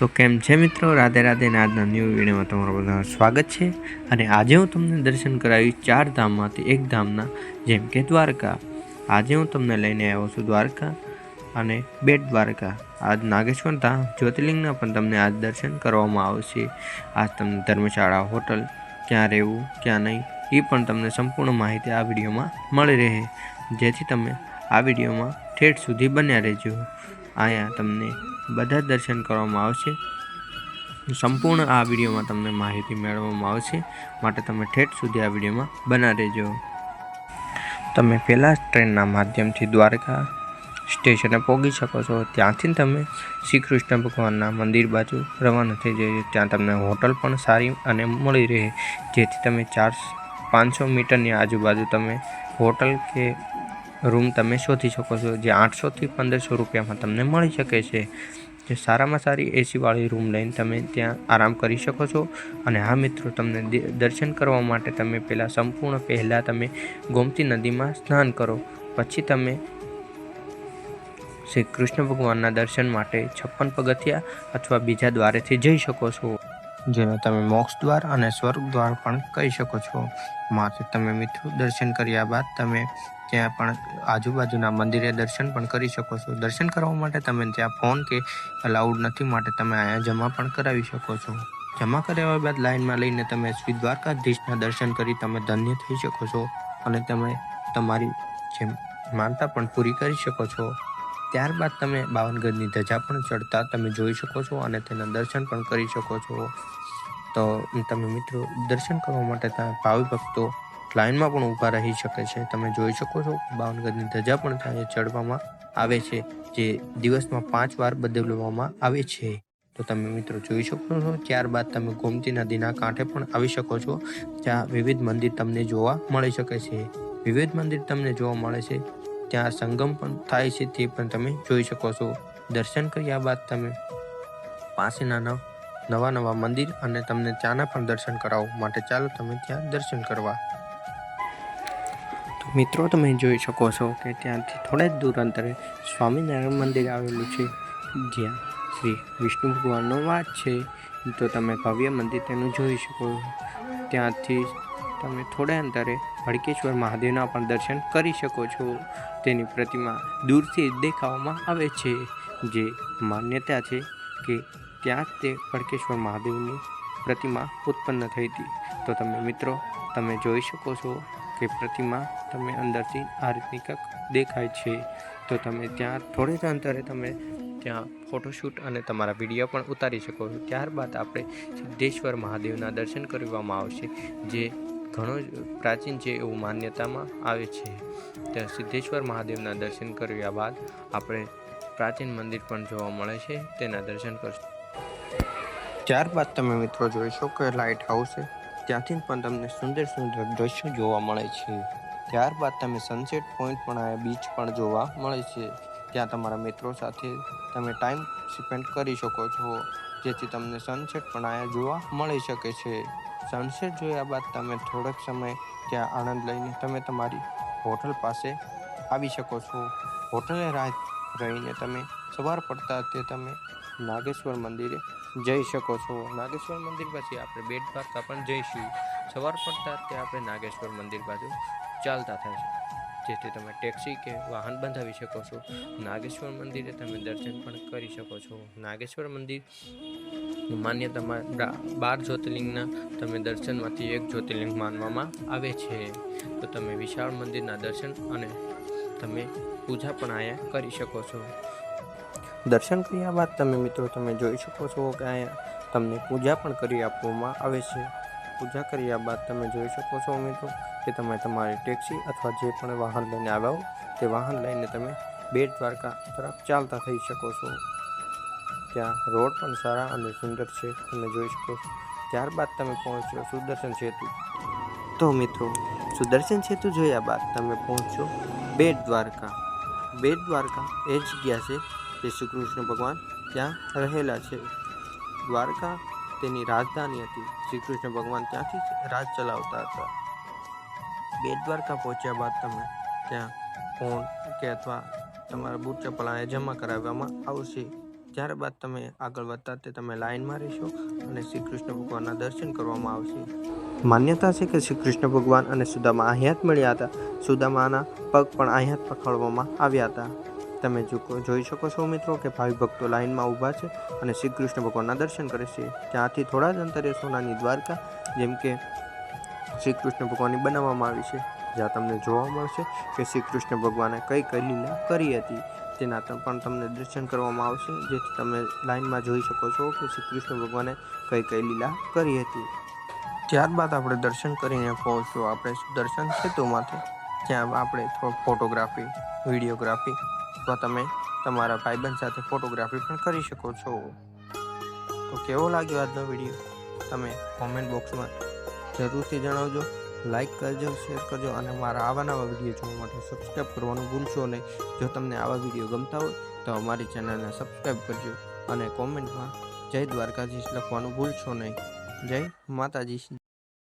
તો કેમ છે મિત્રો? રાધે રાધે ને આજના ન્યૂ વિડીયોમાં તમારું બધાનું સ્વાગત છે. અને આજે હું તમને દર્શન કરાવી ચાર ધામમાંથી એક ધામના, જેમ કે દ્વારકા. આજે હું તમને લઈને આવ્યો છું દ્વારકા અને બેટ દ્વારકા. આજ નાગેશ્વર ધામ, જ્યોતિર્લિંગના પણ તમને આજ દર્શન કરવામાં આવશે. આજ તમને ધર્મશાળા, હોટલ, ક્યાં રહેવું, ક્યાં નહીં, એ પણ તમને સંપૂર્ણ માહિતી આ વિડીયોમાં મળી રહે. જેથી તમે આ વિડીયોમાં ઠેઠ સુધી બન્યા રહેજો. અહીંયા તમને બધા દર્શન કરવામાં આવશે. સંપૂર્ણ આ વિડીયોમાં તમને માહિતી મેળવવામાં આવશે. માટે તમે ઠેઠ સુધી આ વિડીયોમાં બના રહેજો. તમે પહેલાં ટ્રેનના માધ્યમથી દ્વારકા સ્ટેશને પહોંચી શકો છો. ત્યાંથી તમે શ્રી કૃષ્ણ ભગવાનના મંદિર બાજુ રવાના થઈ જઈએ ત્યાં તમને હોટલ પણ સારી અને મળી રહે. જેથી તમે ચાર પાંચસો મીટરની આજુબાજુ તમે હોટલ કે રૂમ તમે શોધી શકો છો, જે આઠસોથી પંદરસો રૂપિયામાં તમને મળી શકે છે. જે સારામાં સારી એસીવાળી રૂમ લઈને તમે ત્યાં આરામ કરી શકો છો. અને હા મિત્રો, તમને દર્શન કરવા માટે તમે પહેલાં સંપૂર્ણ પહેલાં તમે ગોમતી નદીમાં સ્નાન કરો. પછી તમે શ્રી કૃષ્ણ ભગવાનના દર્શન માટે છપ્પન પગથિયા અથવા બીજા દ્વારેથી જઈ શકો છો. જેને તમે મોક્ષ દ્વાર અને સ્વર્ગ દ્વાર પણ કહી શકો છો. માટે તમે મિત્રો દર્શન કર્યા બાદ તમે ત્યાં પણ આજુબાજુના મંદિરે દર્શન પણ કરી શકો છો. દર્શન કરવા માટે તમે ત્યાં ફોન કે અલાઉડ નથી માટે તમે અહીંયા જમા પણ કરાવી શકો છો. જમા કરાવ્યા બાદ લાઇનમાં લઈને તમે શ્રી દ્વારકાધીશના દર્શન કરી તમે ધન્ય થઈ શકો છો અને તમે તમારી જે માનતા પણ પૂરી કરી શકો છો. ત્યારબાદ તમે બાવનગઢની ધજા પણ ચડતા તમે જોઈ શકો છો અને તેના દર્શન પણ કરી શકો છો. તો તમે મિત્રો, દર્શન કરવા માટે ત્યાં ભાવિ ભક્તો લાઇનમાં પણ ઊભા રહી શકે છે. તમે જોઈ શકો છો બાવનગઢની ધજા પણ ત્યાં ચડવામાં આવે છે, જે દિવસમાં પાંચ વાર બદલવામાં આવે છે. તો તમે મિત્રો જોઈ શકો છો, ત્યારબાદ તમે ગોમતી નદીના કાંઠે પણ આવી શકો છો, જ્યાં વિવિધ મંદિર તમને જોવા મળી શકે છે. વિવિધ મંદિર તમને જોવા મળે છે ત્યાં સંગમ પણ થાય છે તે પણ તમે જોઈ શકો છો. દર્શન કર્યા બાદ તમે પાસેના નવ નવા મંદિર અને તમને ત્યાંના પણ દર્શન કરાવો માટે ચાલો તમે ત્યાં દર્શન કરવા. તો મિત્રો, તમે જોઈ શકો છો કે ત્યાંથી થોડા જ દૂર અંતરે સ્વામિનારાયણ મંદિર આવેલું છે. જ્યાં શ્રી વિષ્ણુ ભગવાનનો વાસ છે. તો તમે ભવ્ય મંદિર તેનું જોઈ શકો. ત્યાંથી તમે થોડા અંતરે હડકેશ્વર મહાદેવના પણ દર્શન કરી શકો છો. તેની પ્રતિમા દૂરથી દેખાવામાં આવે છે. જે માન્યતા છે કે ત્યાં જ તે હડકેશ્વર મહાદેવની પ્રતિમા ઉત્પન્ન થઈ હતી. તો તમે મિત્રો, તમે જોઈ શકો છો કે પ્રતિમા તમે અંદરથી આ રીતની કંઈક દેખાય છે. તો તમે ત્યાં થોડે અંતરે તમે ત્યાં ફોટોશૂટ અને તમારા વીડિયો પણ ઉતારી શકો છો. ત્યારબાદ આપણે સિદ્ધેશ્વર મહાદેવના દર્શન કરવામાં આવશે. જે ઘણો જ પ્રાચીન છે એવું માન્યતામાં આવે છે. ત્યાં સિદ્ધેશ્વર મહાદેવના દર્શન કર્યા બાદ આપણે પ્રાચીન મંદિર પણ જોવા મળે છે, તેના દર્શન કરશું. ત્યારબાદ તમે મિત્રો જોઈશો કે લાઇટ હાઉસ ત્યાંથી પણ તમને સુંદર સુંદર દ્રશ્યો જોવા મળે છે. ત્યારબાદ તમે સનસેટ પોઈન્ટ પણ આ બીચ પણ જોવા મળે છે. ત્યાં તમારા મિત્રો સાથે તમે ટાઈમ સ્પેન્ડ કરી શકો છો, જેથી તમને સનસેટ પણ અહીંયા જોવા મળી શકે છે. સનસેટ જોયા બાદ તમે થોડોક સમય ત્યાં આનંદ લઈને તમે તમારી હોટલ પાસે આવી શકો છો. હોટલે રાત રહીને તમે સવાર પડતા તે તમે નાગેશ્વર મંદિરે જઈ શકો છો. નાગેશ્વર મંદિર પછી આપણે બેટ દ્વારકા પણ જઈશું. સવાર પડતા તે આપણે નાગેશ્વર મંદિર બાજુ ચાલતા થશે જેથી તમે ટેક્સી કે વાહન બંધાવી શકો છો. નાગેશ્વર મંદિરે તમે દર્શન પણ કરી શકો છો. નાગેશ્વર મંદિર માન્યતામાં બાર જ્યોતિર્લિંગના તમે દર્શનમાંથી એક જ્યોતિર્લિંગ માનવામાં આવે છે. તો તમે વિશાળ મંદિરના દર્શન અને તમે પૂજા પણ અહીંયા કરી શકો છો. દર્શન કર્યા બાદ તમે મિત્રો તમે જોઈ શકો છો કે અહીંયા તમને પૂજા પણ કરી આપવામાં આવે છે. પૂજા કર્યા બાદ તમે જોઈ શકો છો મિત્રો કે તમે તમારી ટેક્સી અથવા જે પણ વાહન લઈને આવ્યા હો તે વાહન લઈને તમે બેટ દ્વારકા તરફ ચાલતા થઈ શકો છો. ત્યાં રોડ પણ સારા અને સુંદર છે તમે જોઈ શકો છો ત્યારબાદ તમે પહોંચો સુદર્શન સેતુ. તો મિત્રો, સુદર્શન સેતુ જોયા બાદ તમે પહોંચો બેટ દ્વારકા. બેટ દ્વારકા એ જગ્યા છે તે શ્રી કૃષ્ણ ભગવાન ત્યાં રહેલા છે. દ્વારકા તેની રાજધાની હતી. શ્રી કૃષ્ણ ભગવાન ત્યાંથી જ રાજ ચલાવતા હતા. બેટ દ્વારકા પહોંચ્યા બાદ તમે ત્યાં ફોન કે અથવા તમારા બૂટ ચપ્પલ અહીંયા જમા કરાવવામાં આવશે. ત્યારબાદ તમે આગળ વધતા તે તમે લાઇનમાં રહેશો અને શ્રી કૃષ્ણ ભગવાનના દર્શન કરવામાં આવશે. માન્યતા છે કે શ્રી કૃષ્ણ ભગવાન અને સુદામા અહીંયા જ મળ્યા હતા. સુદામાના પગ પણ અહીંયા જ પકડવામાં આવ્યા હતા. તમે જોઈ શકો છો મિત્રો કે ભાવિ ભક્તો લાઇનમાં ઊભા છે અને શ્રી કૃષ્ણ ભગવાનના દર્શન કરે છે. ત્યાંથી થોડા જ અંતરે સોનાની દ્વારકા, જેમ કે શ્રી કૃષ્ણ ભગવાનની બનાવવામાં આવી છે. જ્યાં તમને જોવા મળશે કે શ્રી કૃષ્ણ ભગવાને કઈ કઈ લીલા કરી હતી. તેના પણ તમને દર્શન કરવામાં આવશે, જેથી તમે લાઇનમાં જોઈ શકો છો કે શ્રી કૃષ્ણ ભગવાને કઈ કઈ લીલા કરી હતી. ત્યારબાદ આપણે દર્શન કરીને પહોંચ્યો આપણે દર્શન સેતુમાંથી. ત્યાં આપણે ફોટોગ્રાફી, વિડીયોગ્રાફી, અથવા તમે તમારા ભાઈબંધ સાથે ફોટોગ્રાફી પણ કરી શકો છો. તો કેવો લાગ્યો આજનો વીડિયો? તમે કોમેન્ટ બોક્સમાં જરૂરથી જણાવજો. લાઈક કરજો, શેર કરજો અને મારા આવા નવા વીડિયો જોવા માટે સબસ્ક્રાઈબ કરવાનું ભૂલશો નહીં. જો તમને આવા વીડિયો ગમતા હોય, તો અમારી ચેનલને સબસ્ક્રાઈબ કરજો અને કોમેન્ટમાં જય દ્વારકાધીશ લખવાનું ભૂલશો નહીં. જય માતાજી.